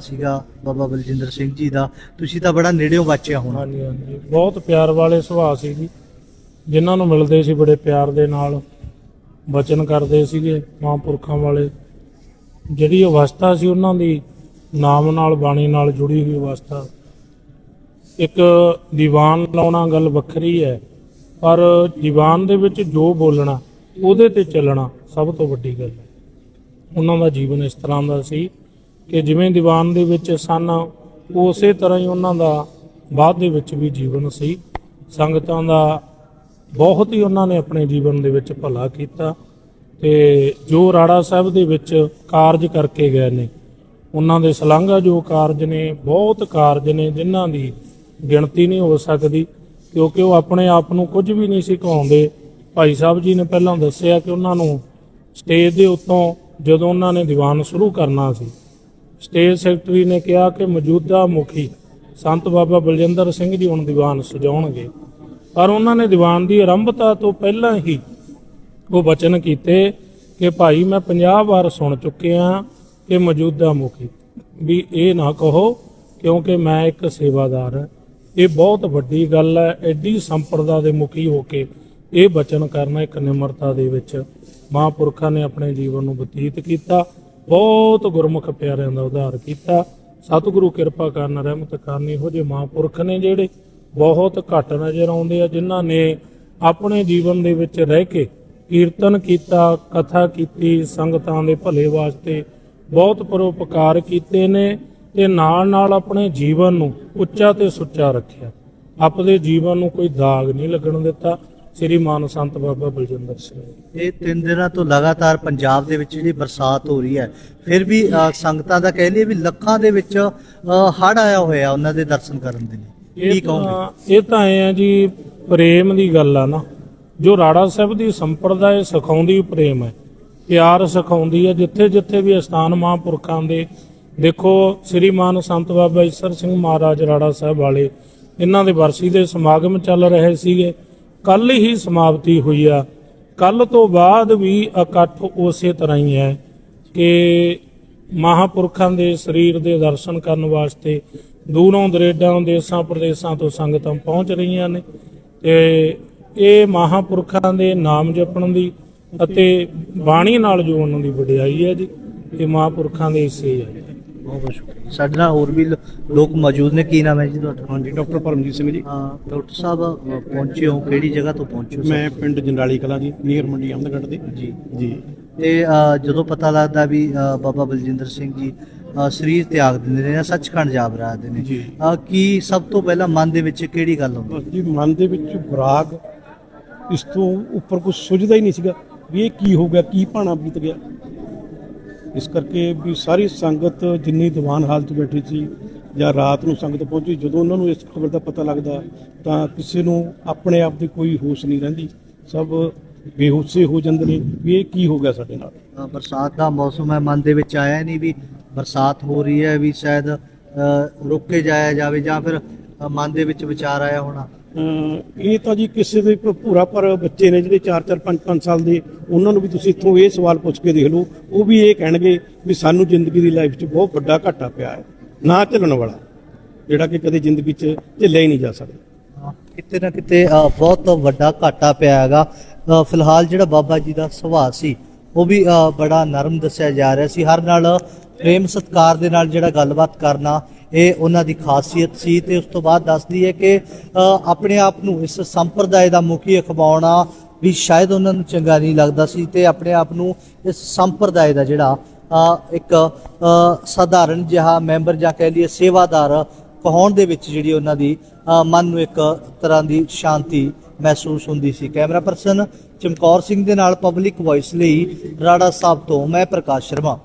ਸੀਗਾ ਬਾਬਾ ਬਲਜਿੰਦਰ ਸਿੰਘ ਜੀ ਦਾ। ਤੁਸੀਂ ਤਾਂ ਬੜਾ ਨੇੜਿਓਂ ਵਾਚਿਆ ਹੋਣਾ। ਹਾਂਜੀ ਹਾਂਜੀ। ਬਹੁਤ ਪਿਆਰ ਵਾਲੇ ਸੁਭਾਅ ਸੀ ਜੀ। ਜਿਨ੍ਹਾਂ ਨੂੰ ਮਿਲਦੇ ਸੀ ਬੜੇ ਪਿਆਰ ਦੇ ਨਾਲ। ਬਚਨ ਕਰਦੇ ਸੀਗੇ ਮਹਾਂਪੁਰਖਾਂ ਵਾਲੇ। ਜਿਹੜੀ ਅਵਸਥਾ ਸੀ ਉਹਨਾਂ ਦੀ ਨਾਮ ਨਾਲ, ਬਾਣੀ ਨਾਲ ਜੁੜੀ ਹੋਈ ਅਵਸਥਾ। ਇੱਕ ਦੀਵਾਨ ਲਾਉਣਾ ਗੱਲ ਵੱਖਰੀ ਹੈ, ਪਰ ਦੀਵਾਨ ਦੇ ਵਿੱਚ ਜੋ ਬੋਲਣਾ, ਉਹਦੇ ਤੇ ਚੱਲਣਾ ਸਭ ਤੋਂ ਵੱਡੀ ਗੱਲ ਹੈ। ਉਹਨਾਂ ਦਾ ਜੀਵਨ ਇਸ ਤਰ੍ਹਾਂ ਦਾ ਸੀ। ਕਿ ਜਿਵੇਂ ਦੀਵਾਨ ਦੇ ਵਿੱਚ ਸਨ, ਉਸੇ ਤਰ੍ਹਾਂ ਹੀ ਉਹਨਾਂ ਦਾ ਬਾਅਦ ਦੇ ਵਿੱਚ ਵੀ ਜੀਵਨ ਸੀ। ਸੰਗਤਾਂ ਦਾ ਬਹੁਤ ਹੀ ਉਹਨਾਂ ਨੇ ਆਪਣੇ ਜੀਵਨ ਦੇ ਵਿੱਚ ਭਲਾ ਕੀਤਾ ਤੇ ਜੋ ਰਾੜਾ ਸਾਹਿਬ ਦੇ ਵਿੱਚ ਕਾਰਜ ਕਰਕੇ ਗਏ ਨੇ, ਉਹਨਾਂ ਦੇ ਸਲਾਂਘਾ ਜੋ ਕਾਰਜ ਨੇ, ਬਹੁਤ ਕਾਰਜ ਨੇ ਜਿਨ੍ਹਾਂ ਦੀ ਗਿਣਤੀ ਨਹੀਂ ਹੋ ਸਕਦੀ, ਕਿਉਂਕਿ ਉਹ ਆਪਣੇ ਆਪ ਨੂੰ ਕੁਝ ਵੀ ਨਹੀਂ ਸੀ ਕਹਾਉਂਦੇ। ਭਾਈ ਸਾਹਿਬ ਜੀ ਨੇ ਪਹਿਲਾਂ ਦੱਸਿਆ ਕਿ ਉਹਨਾਂ ਨੂੰ ਸਟੇਜ ਦੇ ਉੱਤੋਂ ਜਦੋਂ ਉਹਨਾਂ ਨੇ ਦੀਵਾਨ ਸ਼ੁਰੂ ਕਰਨਾ ਸੀ ਸਟੇਟ ਸੈਕਟਰੀ ਨੇ ਕਿਹਾ ਕਿ ਮੌਜੂਦਾ ਮੁਖੀ ਸੰਤ ਬਾਬਾ ਬਲਜਿੰਦਰ ਸਿੰਘ ਜੀ ਹੁਣ ਦੀਵਾਨ ਸਜਾਉਣਗੇ। ਪਰ ਉਹਨਾਂ ਨੇ ਦੀਵਾਨ ਦੀ ਆਰੰਭਤਾ ਤੋਂ ਪਹਿਲਾਂ ਹੀ ਉਹ ਬਚਨ ਕੀਤੇ ਕਿ ਭਾਈ ਮੈਂ 50 ਵਾਰ ਸੁਣ ਚੁੱਕਿਆ ਕਿ ਮੌਜੂਦਾ ਮੁਖੀ। ਵੀ ਇਹ ਨਾ ਕਹੋ ਕਿਉਂਕਿ ਮੈਂ ਇੱਕ ਸੇਵਾਦਾਰ ਹਾਂ। ਇਹ ਬਹੁਤ ਵੱਡੀ ਗੱਲ ਹੈ, ਐਡੀ ਸੰਪਰਦਾ ਦੇ ਮੁਖੀ ਹੋ ਕੇ ਇਹ ਬਚਨ ਕਰਨਾ ਇੱਕ ਨਿਮਰਤਾ ਦੇ ਵਿੱਚ ਮਹਾਂਪੁਰਖਾਂ ਨੇ ਆਪਣੇ ਜੀਵਨ ਨੂੰ ਬਤੀਤ ਕੀਤਾ। ਬਹੁਤ ਗੁਰਮੁਖ ਪਿਆਰਿਆਂ ਦਾ ਉਧਾਰ ਕੀਤਾ। ਸਤਿਗੁਰੂ ਕਿਰਪਾ ਕਰਨ, ਰਹਿਮਤ ਕਰਨ। ਇਹੋ ਜਿਹੇ ਮਹਾਂਪੁਰਖ ਨੇ ਜਿਹੜੇ ਬਹੁਤ ਘੱਟ ਨਜ਼ਰ ਆਉਂਦੇ ਆ, ਜਿਨ੍ਹਾਂ ਨੇ ਆਪਣੇ ਜੀਵਨ ਦੇ ਵਿੱਚ ਰਹਿ ਕੇ ਕੀਰਤਨ ਕੀਤਾ, ਕਥਾ ਕੀਤੀ, ਸੰਗਤਾਂ ਦੇ ਭਲੇ ਵਾਸਤੇ ਬਹੁਤ ਪਰਉਪਕਾਰ ਕੀਤੇ ਨੇ ਤੇ ਨਾਲ ਨਾਲ ਆਪਣੇ ਜੀਵਨ ਨੂੰ ਉੱਚਾ ਤੇ ਸੁੱਚਾ ਰੱਖਿਆ। ਆਪਣੇ ਜੀਵਨ ਨੂੰ ਕੋਈ ਦਾਗ ਨਹੀਂ ਲੱਗਣ ਦਿੱਤਾ। ਸ੍ਰੀ ਮਾਨ ਸੰਤ ਬਾਬਾ ਬਲਜਿੰਦਰ ਸਿੰਘ ਇਹ ਤਿੰਨ ਦਿਨਾਂ ਤੋਂ ਲਗਾਤਾਰ ਪੰਜਾਬ ਦੇ ਵਿੱਚ ਜਿਹੜੀ ਬਰਸਾਤ ਹੋ ਰਹੀ ਹੈ ਫਿਰ ਵੀ ਅ, ਸੰਗਤਾਂ ਦਾ ਕਹਿ ਲਈਏ ਵੀ ਲੱਖਾਂ ਦੇ ਵਿੱਚ ਹੜ ਆਇਆ ਹੋਇਆ ਉਹਨਾਂ ਦੇ ਦਰਸ਼ਨ ਕਰਨ ਦੇ ਲਈ। ਕੀ ਇਹ ਕਹੋਗੇ? ਤਾਂ ਇਹ ਤਾਂ ਐ ਆ ਜੀ ਪ੍ਰੇਮ ਦੀ ਗੱਲ ਆ ਨਾ। ਜੋ ਰਾੜਾ ਸਾਹਿਬ ਦੀ ਸੰਪਰਦਾ ਇਹ ਸਿਖਾਉਂਦੀ ਪ੍ਰੇਮ ਹੈ ਪਿਆਰ ਸਿਖਾਉਂਦੀ ਹੈ ਜਿੱਥੇ ਜਿੱਥੇ ਵੀ ਅਸਥਾਨ ਮਹਾਂਪੁਰਖਾਂ ਦੇ ਦੇਖੋ ਸ੍ਰੀ ਮਾਨ ਸੰਤ ਬਾਬਾ ਈਸਰ ਸਿੰਘ ਮਹਾਰਾਜ ਰਾੜਾ ਸਾਹਿਬ ਵਾਲੇ ਇਹਨਾਂ ਦੇ ਵਰਸੀ ਦੇ ਸਮਾਗਮ ਚੱਲ ਰਹੇ ਸੀਗੇ। ਕੱਲ ਹੀ ਸਮਾਪਤੀ ਹੋਈ ਆ। ਕੱਲ ਤੋਂ ਬਾਅਦ ਵੀ ਇਕੱਠ ਉਸੇ ਤਰ੍ਹਾਂ ਹੀ ਹੈ ਕਿ ਮਹਾਪੁਰਖਾਂ ਦੇ ਸਰੀਰ ਦੇ ਦਰਸ਼ਨ ਕਰਨ ਵਾਸਤੇ ਦੂਰੋਂ ਦਰੇਡਾਂ, ਦੇਸਾਂ, ਪ੍ਰਦੇਸਾਂ ਤੋਂ ਸੰਗਤਾਂ ਪਹੁੰਚ ਰਹੀਆਂ ਨੇ ਤੇ ਇਹ ਮਹਾਪੁਰਖਾਂ ਦੇ ਨਾਮ ਜਪਣ ਦੀ ਅਤੇ ਬਾਣੀ ਨਾਲ ਜੋੜਨ ਦੀ ਵਡਿਆਈ ਹੈ ਜੀ, ਇਹ ਮਹਾਪੁਰਖਾਂ ਦੇ ਹਿੱਸੇ ਹੈ। ਬਹੁਤ ਬਹੁਤ ਸ਼ੁਕਰੀਆ। ਸਾਡੇ ਨਾਲ ਹੋਰ ਵੀ ਲੋ- ਲੋਕ ਮੌਜੂਦ ਨੇ। ਕੀ ਨਾਮ ਹੈ ਜੀ ਤੁਹਾਡਾ? ਹਾਂਜੀ ਡਾਕਟਰ ਪਰਮਜੀਤ ਸਿੰਘ ਜੀ। ਹਾਂ ਡਾਕਟਰ ਸਾਹਿਬ ਅ, ਪਹੁੰਚੇ ਹੋ। ਕਿਹੜੀ ਜਗ੍ਹਾ ਤੋਂ ਪਹੁੰਚੇ ਹੋ ਮੈਂ ਪਿੰਡ ਜੰਡਾਲੀ ਕਲਾਂ ਜੀ ਨੀਅਰ ਮੰਡੀ ਅਹਿਮਦਗੜ੍ਹ ਦੇ। ਜੀ। ਜੀ। ਤੇ ਅ, ਜਦੋਂ ਪਤਾ ਲੱਗਦਾ ਵੀ ਅ, ਬਾਬਾ ਬਲਜਿੰਦਰ ਸਿੰਘ ਜੀ ਅ, ਸਰੀਰ ਤਿਆਗ ਦਿੰਦੇ ਨੇ ਜਾਂ ਸੱਚਖੰਡ ਜਾ ਬਰਾਦੇ ਨੇ ਜੀ। ਅ, ਕੀ ਸਭ ਤੋਂ ਪਹਿਲਾਂ ਮਨ ਦੇ ਵਿੱਚ ਕਿਹੜੀ ਗੱਲ ਹੁੰਦੀ ਬਸ ਜੀ ਮਨ ਦੇ ਵਿੱਚ ਵਿਰਾਗ ਇਸ ਤੋਂ ਉੱਪਰ ਕੁਝ ਸੁਝਦਾ ਹੀ ਨਹੀਂ ਸੀਗਾ ਵੀ ਇਹ ਕੀ ਹੋ ਗਿਆ ਕੀ ਭਾਣਾ ਬੀਤ ਗਿਆ। ਇਸ ਕਰਕੇ ਵੀ ਸਾਰੀ ਸੰਗਤ ਜਿੰਨੀ ਦੀਵਾਨ ਹਾਲਤ ਬੈਠੀ ਸੀ ਜਾਂ ਰਾਤ ਨੂੰ ਸੰਗਤ ਪਹੁੰਚੀ ਜਦੋਂ ਉਹਨਾਂ ਨੂੰ ਇਸ ਖਬਰ ਦਾ ਪਤਾ ਲੱਗਦਾ ਤਾਂ ਕਿਸੇ ਨੂੰ ਆਪਣੇ ਆਪ ਦੀ ਕੋਈ ਹੋਸ਼ ਨਹੀਂ ਰਹਿੰਦੀ। ਸਭ ਬੇਹੋਸ਼ੇ ਹੋ ਜਾਂਦੇ ਨੇ ਵੀ ਇਹ ਕੀ ਹੋ ਗਿਆ ਸਾਡੇ ਨਾਲ। ਬਰਸਾਤ ਦਾ ਮੌਸਮ ਹੈ ਮਨ ਦੇ ਵਿੱਚ ਆਇਆ ਨਹੀਂ ਵੀ ਬਰਸਾਤ ਹੋ ਰਹੀ ਹੈ ਵੀ ਸ਼ਾਇਦ ਅ, ਕੇ ਜਾਇਆ ਜਾਵੇ ਜਾਂ ਫਿਰ ਮਨ ਦੇ ਵਿੱਚ ਵਿਚਾਰ ਆਇਆ ਹੋਣਾ। ਇਹ ਤਾਂ ਜੀ ਕਿਸੇ ਦੇ ਭੂਰਾ ਪਰ ਬੱਚੇ ਨੇ ਜਿਹੜੇ 4-4 5-5 ਸਾਲ ਦੇ, ਉਹਨਾਂ ਨੂੰ ਵੀ ਤੁਸੀਂ ਇੱਥੋਂ ਇਹ ਸਵਾਲ ਪੁੱਛ ਕੇ ਦੇਖ ਲਓ। ਉਹ ਵੀ ਇਹ ਕਹਿਣਗੇ ਵੀ ਸਾਨੂੰ ਜ਼ਿੰਦਗੀ ਦੀ ਲਾਈਫ 'ਚ ਬਹੁਤ ਵੱਡਾ ਘਾਟਾ ਪਿਆ ਹੈ। ਨਾ ਝੱਲਣ ਵਾਲਾ, ਜਿਹੜਾ ਕਿ ਕਦੇ ਜ਼ਿੰਦਗੀ 'ਚ ਝੱਲਿਆ ਹੀ ਨਹੀਂ ਜਾ ਸਕਦਾ। ਕਿਤੇ ਨਾ ਕਿਤੇ ਬਹੁਤ ਵੱਡਾ ਘਾਟਾ ਪਿਆ ਹੈਗਾ। ਫਿਲਹਾਲ ਜਿਹੜਾ ਬਾਬਾ ਜੀ ਦਾ ਸੁਭਾਅ ਸੀ, ਉਹ ਵੀ ਬੜਾ ਨਰਮ ਦੱਸਿਆ ਜਾ ਰਿਹਾ ਸੀ। ਹਰ ਨਾਲ, ਪ੍ਰੇਮ ਸਤਕਾਰ ਦੇ ਨਾਲ ਜਿਹੜਾ ਗੱਲਬਾਤ ਕਰਨਾ ਇਹ ਉਹਨਾਂ ਦੀ ਖਾਸੀਅਤ ਸੀ ਤੇ ਉਸ ਤੋਂ ਬਾਅਦ ਦੱਸਦੀ ਹੈ ਕਿ ਆਪਣੇ ਆਪ ਨੂੰ ਇਸ ਸੰਪਰਦਾਇ ਦਾ ਮੁਖੀ ਅਖਵਾਉਣਾ ਵੀ ਸ਼ਾਇਦ ਉਹਨਾਂ ਨੂੰ ਚੰਗਾ ਨਹੀਂ ਲੱਗਦਾ ਸੀ ਤੇ ਆਪਣੇ ਆਪ ਨੂੰ ਇਸ ਸੰਪਰਦਾਇ ਦਾ ਜਿਹੜਾ ਇੱਕ ਅ, ਸਧਾਰਨ ਜਿਹਾ ਮੈਂਬਰ ਜਾਂ ਕਹਿ ਲਈਏ ਸੇਵਾਦਾਰ ਕਹਾਉਣ ਦੇ ਵਿੱਚ ਜਿਹੜੀ ਉਹਨਾਂ ਦੀ ਮਨ ਨੂੰ ਇੱਕ ਤਰ੍ਹਾਂ ਦੀ ਸ਼ਾਂਤੀ ਮਹਿਸੂਸ ਹੁੰਦੀ ਸੀ। ਕੈਮਰਾ ਪਰਸਨ ਚਮਕੌਰ ਸਿੰਘ ਦੇ ਨਾਲ ਪਬਲਿਕ ਵੌਇਸ ਲਈ ਰਾੜਾ ਸਾਹਿਬ ਤੋਂ ਮੈਂ ਪ੍ਰਕਾਸ਼ ਸ਼ਰਮਾ।